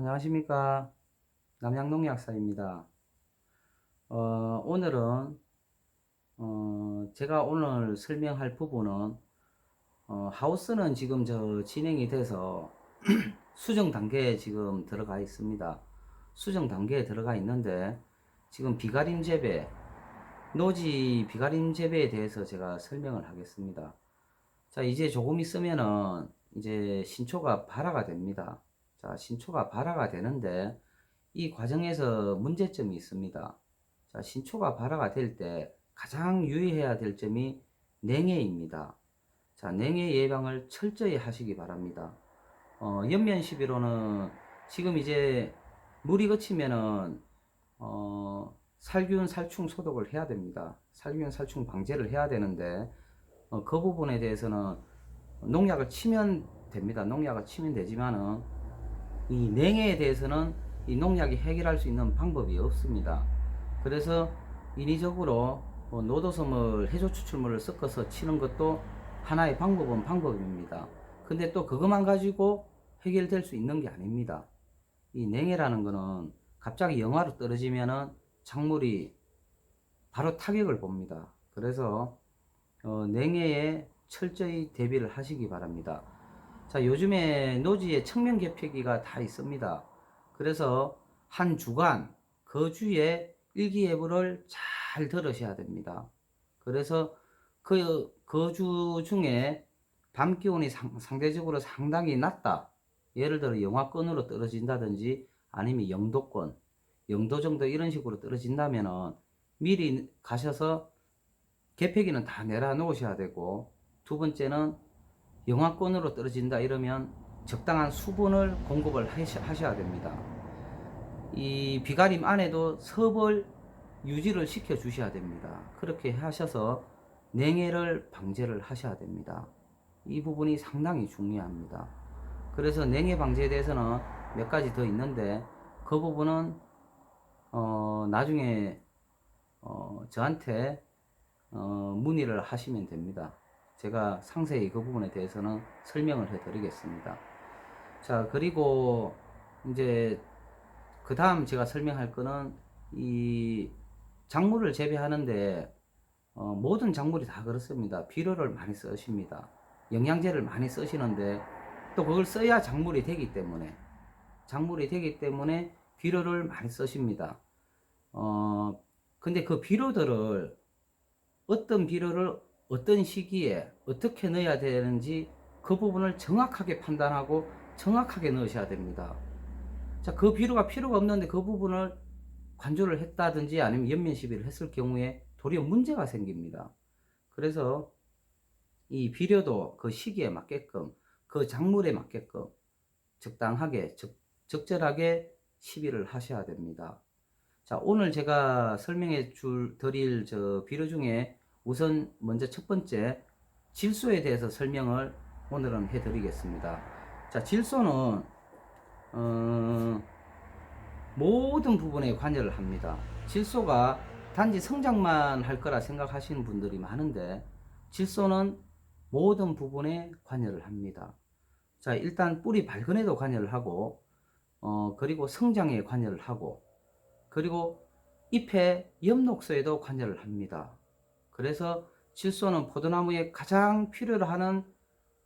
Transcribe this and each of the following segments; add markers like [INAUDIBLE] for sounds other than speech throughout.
안녕하십니까. 남양농약사입니다. 어, 오늘은, 어, 제가 오늘 설명할 부분은, 어, 하우스는 지금 저 진행이 돼서 [CLEARS THROAT] 수정 단계에 지금 들어가 있습니다. 수정 단계에 들어가 있는데, 지금 비가림 재배, 노지 비가림 재배에 대해서 제가 설명을 하겠습니다. 자, 이제 조금 있으면은, 이제 신초가 발화가 됩니다. 자, 신초가 발화가 되는데 이 과정에서 문제점이 있습니다. 자, 신초가 발화가 될 때 가장 유의해야 될 점이 냉해입니다. 자, 냉해 예방을 철저히 하시기 바랍니다. 어, 연면 시비로는 지금 이제 물이 그치면은 어, 살균 살충 소독을 해야 됩니다. 살균 살충 방제를 해야 되는데 어, 그 부분에 대해서는 농약을 치면 됩니다. 농약을 치면 되지만은 이 냉해에 대해서는 이 농약이 해결할 수 있는 방법이 없습니다. 그래서 인위적으로 뭐 노도섬을 해조 추출물을 섞어서 치는 것도 하나의 방법은 방법입니다. 근데 또 그것만 가지고 해결될 수 있는 게 아닙니다. 이 냉해라는 거는 갑자기 영하로 떨어지면은 작물이 바로 타격을 봅니다. 그래서 어, 냉해에 철저히 대비를 하시기 바랍니다. 자, 요즘에 노지에 청명 개폐기가 다 있습니다. 그래서 한 주간 그 주에 일기예보를 잘 들으셔야 됩니다. 그래서 그, 그 주 중에 밤 기온이 상, 상대적으로 상당히 낮다. 예를 들어 영하권으로 떨어진다든지 아니면 영도권, 영도 정도 이런 식으로 떨어진다면은 미리 가셔서 개폐기는 다 내려 놓으셔야 되고 두 번째는 영하권으로 떨어진다 이러면 적당한 수분을 공급을 하셔- 하셔야 됩니다. 이 비가림 안에도 섭을 유지를 시켜 주셔야 됩니다. 그렇게 하셔서 냉해를 방제를 하셔야 됩니다. 이 부분이 상당히 중요합니다. 그래서 냉해 방제에 대해서는 몇 가지 더 있는데 그 부분은 어, 나중에 어, 저한테 어, 문의를 하시면 됩니다. 제가 상세히 그 부분에 대해서는 설명을 해 드리겠습니다. 자, 그리고 이제 그 다음 제가 설명할 거는 이 작물을 재배하는데 어, 모든 작물이 다 그렇습니다. 비료를 많이 쓰십니다. 영양제를 많이 쓰시는데 또 그걸 써야 작물이 되기 때문에 작물이 되기 때문에 비료를 많이 쓰십니다. 어, 근데 그 비료들을 어떤 비료를 어떤 시기에 어떻게 넣어야 되는지 그 부분을 정확하게 판단하고 정확하게 넣으셔야 됩니다. 자, 그 비료가 필요가 없는데 그 부분을 관조를 했다든지 아니면 연면 시비를 했을 경우에 도리어 문제가 생깁니다. 그래서 이 비료도 그 시기에 맞게끔 그 작물에 맞게끔 적당하게 적, 적절하게 시비를 하셔야 됩니다. 자, 오늘 제가 설명해 줄 드릴 저 비료 중에 우선 먼저 첫 번째 질소에 대해서 설명을 오늘은 해 드리겠습니다. 자, 질소는 어, 모든 부분에 관여를 합니다. 질소가 단지 성장만 할 거라 생각하시는 분들이 많은데 질소는 모든 부분에 관여를 합니다. 자, 일단 뿌리 발근에도 관여를 하고 어, 그리고 성장에 관여를 하고 그리고 잎의 엽록소에도 관여를 합니다. 그래서 질소는 포도나무에 가장 필요로 하는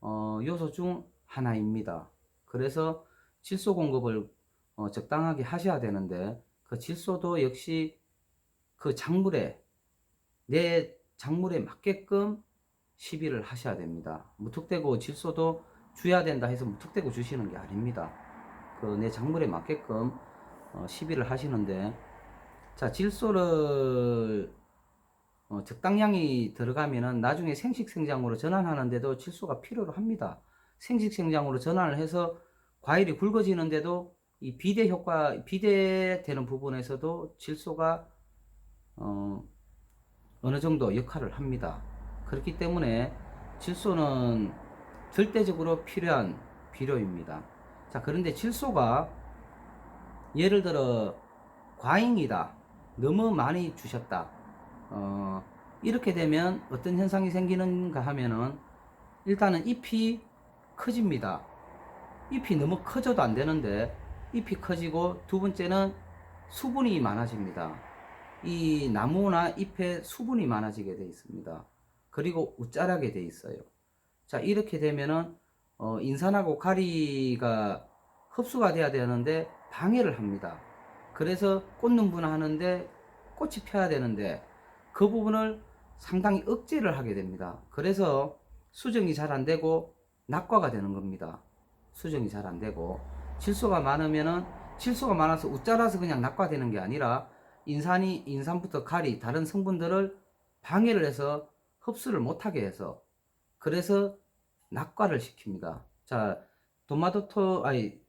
어, 요소 중 하나입니다. 그래서 질소 공급을 어, 적당하게 하셔야 되는데 그 질소도 역시 그 작물에 내 작물에 맞게끔 시비를 하셔야 됩니다. 무턱대고 질소도 줘야 된다 해서 무턱대고 주시는 게 아닙니다. 그 내 작물에 맞게끔 어, 시비를 하시는데 자 질소를 어, 적당량이 들어가면은 나중에 생식생장으로 전환하는데도 질소가 필요로 합니다. 생식생장으로 전환을 해서 과일이 굵어지는데도 이 비대 효과, 비대되는 부분에서도 질소가 어, 어느 정도 역할을 합니다. 그렇기 때문에 질소는 절대적으로 필요한 비료입니다. 자, 그런데 질소가 예를 들어 과잉이다. 너무 많이 주셨다. 어, 이렇게 되면 어떤 현상이 생기는가 하면은 일단은 잎이 커집니다. 잎이 너무 커져도 안 되는데 잎이 커지고 두 번째는 수분이 많아집니다. 이 나무나 잎에 수분이 많아지게 되어 있습니다. 그리고 우짜라게 되어 있어요. 자, 이렇게 되면은 어, 인산하고 가리가 흡수가 돼야 되는데 방해를 합니다. 그래서 꽃눈분 하는데 꽃이 펴야 되는데 그 부분을 상당히 억제를 하게 됩니다. 그래서 수정이 잘 안 되고 낙과가 되는 겁니다. 수정이 잘 안 되고 질소가 많으면은 질소가 많아서 웃자라서 그냥 낙과되는 게 아니라 인산이 인산부터 가리 다른 성분들을 방해를 해서 흡수를 못하게 해서 그래서 낙과를 시킵니다. 자 도마토토 아니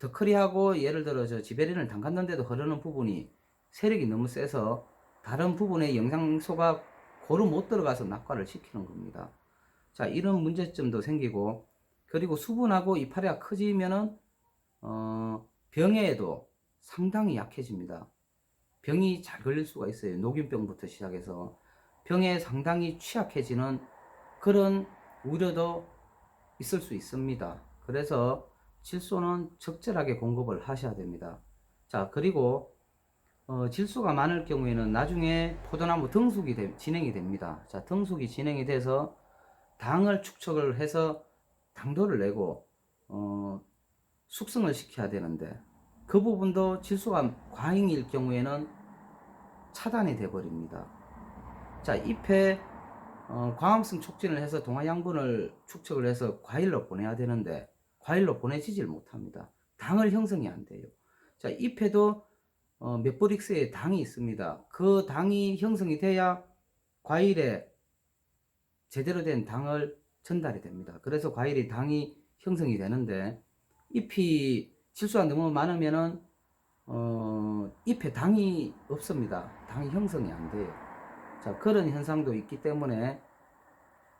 더크리하고 예를 들어 저 지베린을 담갔는데도 흐르는 부분이 세력이 너무 세서 다른 부분에 영양소가 고루 못 들어가서 낙과를 시키는 겁니다. 자 이런 문제점도 생기고 그리고 수분하고 이파리가 커지면은 어, 병에도 상당히 약해집니다. 병이 잘 걸릴 수가 있어요. 녹균병부터 시작해서 병에 상당히 취약해지는 그런 우려도 있을 수 있습니다. 그래서 질소는 적절하게 공급을 하셔야 됩니다. 자, 그리고 어, 질소가 많을 경우에는 나중에 포도나무 등숙이 되- 진행이 됩니다. 자, 등숙이 진행이 돼서 당을 축적을 해서 당도를 내고 어, 숙성을 시켜야 되는데 그 부분도 질소가 과잉일 경우에는 차단이 돼 버립니다. 자, 잎에 어, 광합성 촉진을 해서 동화 양분을 축적을 해서 과일로 보내야 되는데 과일로 보내지질 못합니다. 당을 형성이 안 돼요. 자, 잎에도 어, 메포릭스에 당이 있습니다. 그 당이 형성이 돼야 과일에 제대로 된 당을 전달이 됩니다. 그래서 과일이 당이 형성이 되는데 잎이 질소가 너무 많으면은 어, 잎에 당이 없습니다. 당이 형성이 안 돼요. 자, 그런 현상도 있기 때문에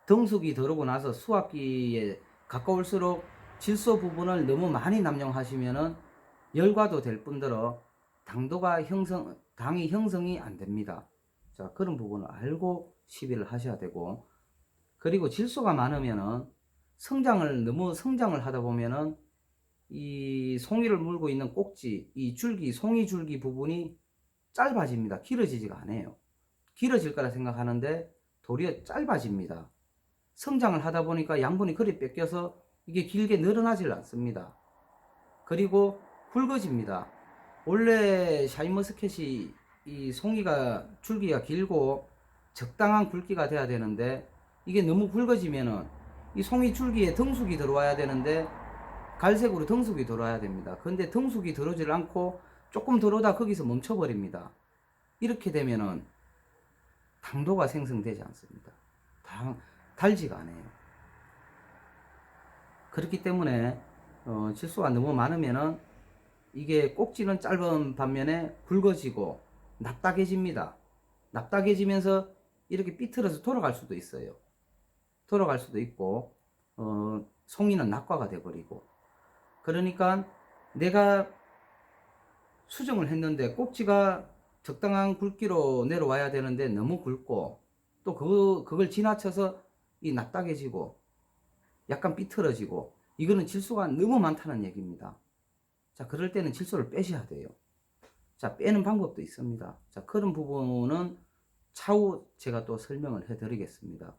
등숙이 들어오고 나서 수확기에 가까울수록 질소 부분을 너무 많이 남용하시면은 열과도 될 뿐더러 당도가 형성, 당이 형성이 안 됩니다. 자, 그런 부분을 알고 시비를 하셔야 되고, 그리고 질소가 많으면은 성장을, 너무 성장을 하다 보면은 이 송이를 물고 있는 꼭지, 이 줄기, 송이 줄기 부분이 짧아집니다. 길어지지가 않아요. 길어질 거라 생각하는데 도리어 짧아집니다. 성장을 하다 보니까 양분이 그리 뺏겨서 이게 길게 늘어나질 않습니다. 그리고 굵어집니다. 원래 샤인머스켓이 이 송이가 줄기가 길고 적당한 굵기가 돼야 되는데 이게 너무 굵어지면은 이 송이 줄기에 등숙이 들어와야 되는데 갈색으로 등숙이 들어와야 됩니다. 근데 등숙이 들어오질 않고 조금 들어오다 거기서 멈춰버립니다. 이렇게 되면은 당도가 생성되지 않습니다. 당, 달지가 않아요. 그렇기 때문에 어, 질소가 너무 많으면은 이게 꼭지는 짧은 반면에 굵어지고 납작해집니다. 납작해지면서 이렇게 삐뚤어서 돌아갈 수도 있어요. 돌아갈 수도 있고 어, 송이는 낙과가 돼버리고 그러니까 내가 수정을 했는데 꼭지가 적당한 굵기로 내려와야 되는데 너무 굵고 또 그, 그걸 지나쳐서 이 납작해지고 약간 삐뚤어지고 이거는 질소가 너무 많다는 얘기입니다. 자, 그럴 때는 질소를 빼셔야 돼요. 자, 빼는 방법도 있습니다. 자, 그런 부분은 차후 제가 또 설명을 해 드리겠습니다.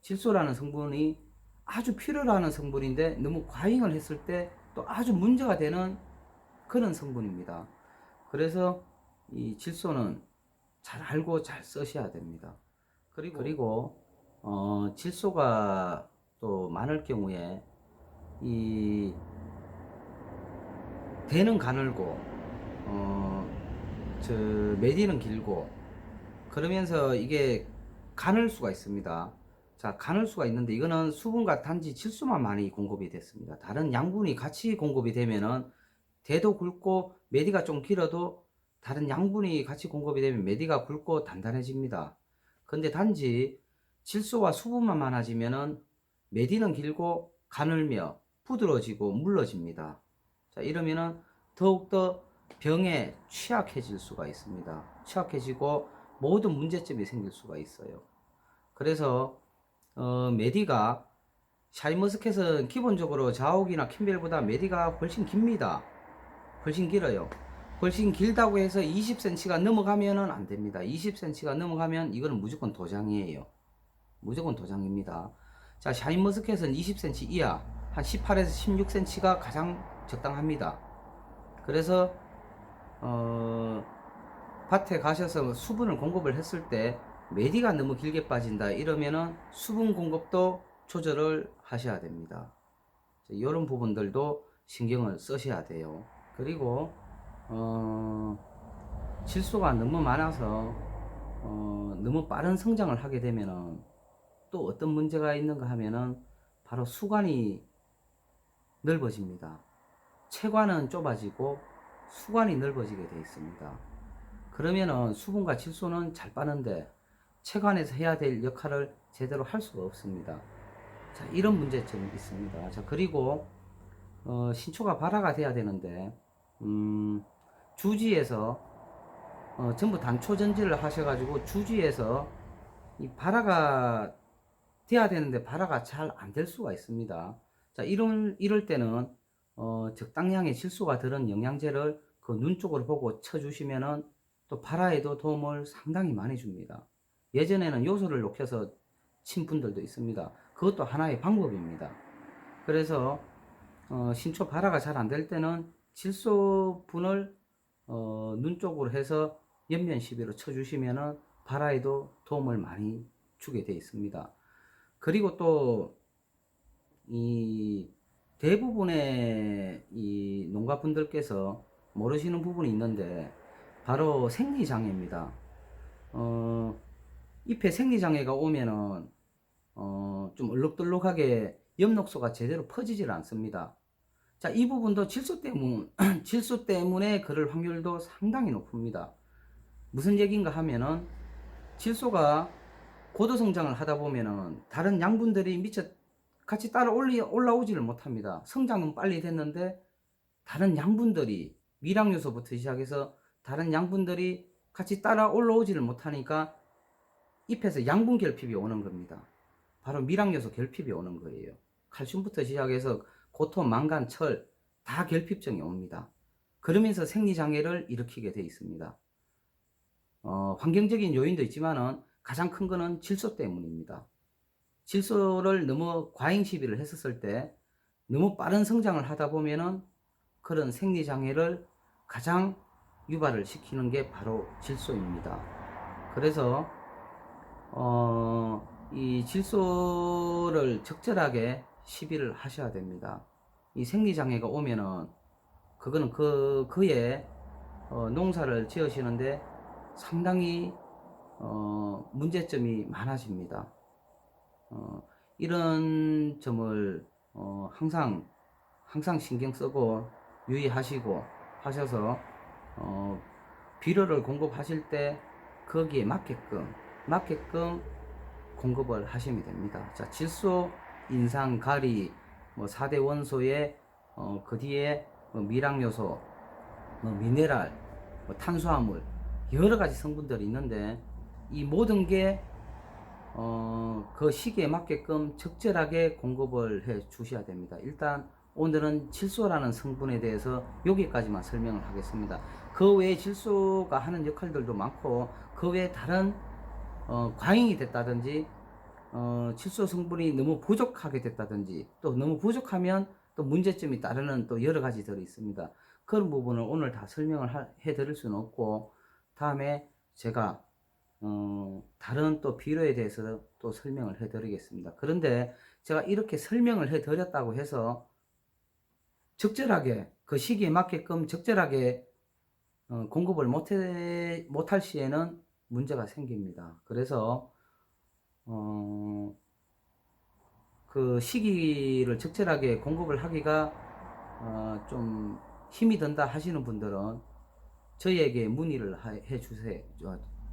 질소라는 성분이 아주 필요로 하는 성분인데 너무 과잉을 했을 때 또 아주 문제가 되는 그런 성분입니다. 그래서 이 질소는 잘 알고 잘 쓰셔야 됩니다. 그리고, 그리고 어, 질소가 또 많을 경우에 이 대는 가늘고 어, 저 메디는 길고 그러면서 이게 가늘 수가 있습니다. 자, 가늘 수가 있는데 이거는 수분과 단지 질소만 많이 공급이 됐습니다. 다른 양분이 같이 공급이 되면은 대도 굵고 메디가 좀 길어도 다른 양분이 같이 공급이 되면 메디가 굵고 단단해집니다. 근데 단지 질소와 수분만 많아지면은 메디는 길고 가늘며 부드러워지고 물러집니다. 자, 이러면은 더욱더 병에 취약해질 수가 있습니다. 취약해지고 모든 문제점이 생길 수가 있어요. 그래서 어, 메디가 샤인머스켓은 기본적으로 자옥이나 캠벨보다 메디가 훨씬 깁니다. 훨씬 길어요. 훨씬 길다고 해서 20cm가 넘어가면은 안 됩니다. 20cm가 넘어가면 이거는 무조건 도장이에요. 무조건 도장입니다. 자, 샤인머스켓은 20cm 이하, 한 18에서 16cm가 가장 적당합니다. 그래서 어, 밭에 가셔서 수분을 공급을 했을 때 메디가 너무 길게 빠진다 이러면은 수분 공급도 조절을 하셔야 됩니다. 이런 부분들도 신경을 쓰셔야 돼요. 그리고 어, 질소가 너무 많아서 어, 너무 빠른 성장을 하게 되면은 또 어떤 문제가 있는가 하면은 바로 수관이 넓어집니다. 체관은 좁아지고 수관이 넓어지게 되어 있습니다. 그러면은 수분과 질소는 잘 빠는데 체관에서 해야 될 역할을 제대로 할 수가 없습니다. 자, 이런 문제점이 있습니다. 자, 그리고 어, 신초가 발화가 돼야 되는데 음, 주지에서 어, 전부 단초 전지를 하셔가지고 주지에서 이 발화가 돼야 되는데 발화가 잘 안 될 수가 있습니다. 자, 이런 이럴 때는 어, 적당량의 질소가 들은 영양제를 그 눈 쪽으로 보고 쳐주시면은 또 발화에도 도움을 상당히 많이 줍니다. 예전에는 요소를 녹여서 친 분들도 있습니다. 그것도 하나의 방법입니다. 그래서 어, 신초 발화가 잘 안 될 때는 질소분을 어, 눈 쪽으로 해서 옆면 시비로 쳐주시면은 발화에도 도움을 많이 주게 되어 있습니다. 그리고 또 이 대부분의 이 농가분들께서 모르시는 부분이 있는데 바로 생리장애입니다. 어, 잎에 생리장애가 오면은 어, 좀 얼룩덜룩하게 엽록소가 제대로 퍼지질 않습니다. 자, 이 부분도 질소 때문, [CLEARS THROAT] 질소 때문에 그럴 확률도 상당히 높습니다. 무슨 얘기인가 하면은 질소가 고도 성장을 하다 보면은 다른 양분들이 미처 같이 따라 올리, 올라오지를 못합니다. 성장은 빨리 됐는데 다른 양분들이 미량 요소부터 시작해서 다른 양분들이 같이 따라 올라오지를 못하니까 잎에서 양분 결핍이 오는 겁니다. 바로 미량 요소 결핍이 오는 거예요. 칼슘부터 시작해서 고토, 망간, 철 다 결핍증이 옵니다. 그러면서 생리 장애를 일으키게 돼 있습니다. 어, 환경적인 요인도 있지만은 가장 큰 거는 질소 때문입니다. 질소를 너무 과잉 시비를 했었을 때 너무 빠른 성장을 하다 보면은 그런 생리 장애를 가장 유발을 시키는 게 바로 질소입니다. 그래서 어, 이 질소를 적절하게 시비를 하셔야 됩니다. 이 생리 장애가 오면은 그거는 그 그의 어, 농사를 지으시는데 상당히 어, 문제점이 많아집니다. 어, 이런 점을 어, 항상 항상 신경 쓰고 유의하시고 하셔서 어, 비료를 공급하실 때 거기에 맞게끔 맞게끔 공급을 하시면 됩니다. 자, 질소, 인상, 가리, 뭐 4대 원소에 어, 그 뒤에 뭐 미량 요소, 뭐 미네랄, 뭐 탄수화물 여러 가지 성분들이 있는데 이 모든 게 어, 그 시기에 맞게끔 적절하게 공급을 해 주셔야 됩니다. 일단 오늘은 질소라는 성분에 대해서 여기까지만 설명을 하겠습니다. 그 외에 질소가 하는 역할들도 많고 그 외에 다른 어, 과잉이 됐다든지 어, 질소 성분이 너무 부족하게 됐다든지 또 너무 부족하면 또 문제점이 따르는 또 여러 가지들이 있습니다. 그런 부분을 오늘 다 설명을 하- 해 드릴 수는 없고 다음에 제가 어, 다른 또 비료에 대해서 또 설명을 해드리겠습니다. 그런데 제가 이렇게 설명을 해드렸다고 해서 적절하게 그 시기에 맞게끔 적절하게 어, 공급을 못해, 못할 시에는 문제가 생깁니다. 그래서 어, 그 시기를 적절하게 공급을 하기가 어, 좀 힘이 든다 하시는 분들은 저희에게 문의를 하- 해 주세요.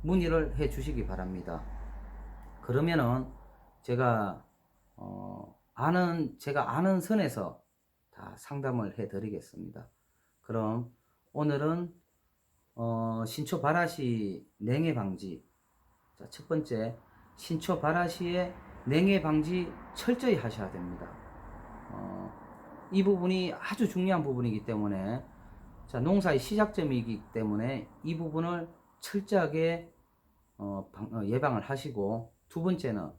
어, 문의를 해 주시기 바랍니다. 그러면은 제가 어, 아는 제가 아는 선에서 다 상담을 해 드리겠습니다. 그럼 오늘은 어, 신초 발화시 냉해 방지. 자, 첫 번째 신초 발화시에 냉해 방지 철저히 하셔야 됩니다. 어, 이 부분이 아주 중요한 부분이기 때문에 자, 농사의 시작점이기 때문에 이 부분을 철저하게 어, 방- 어, 예방을 하시고 두 번째는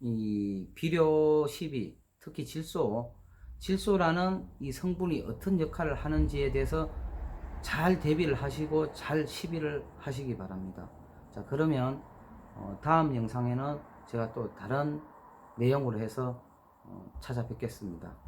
이 비료 시비 특히 질소 질소라는 이 성분이 어떤 역할을 하는지에 대해서 잘 대비를 하시고 잘 시비를 하시기 바랍니다. 자 그러면 어, 다음 영상에는 제가 또 다른 내용으로 해서 어, 찾아뵙겠습니다.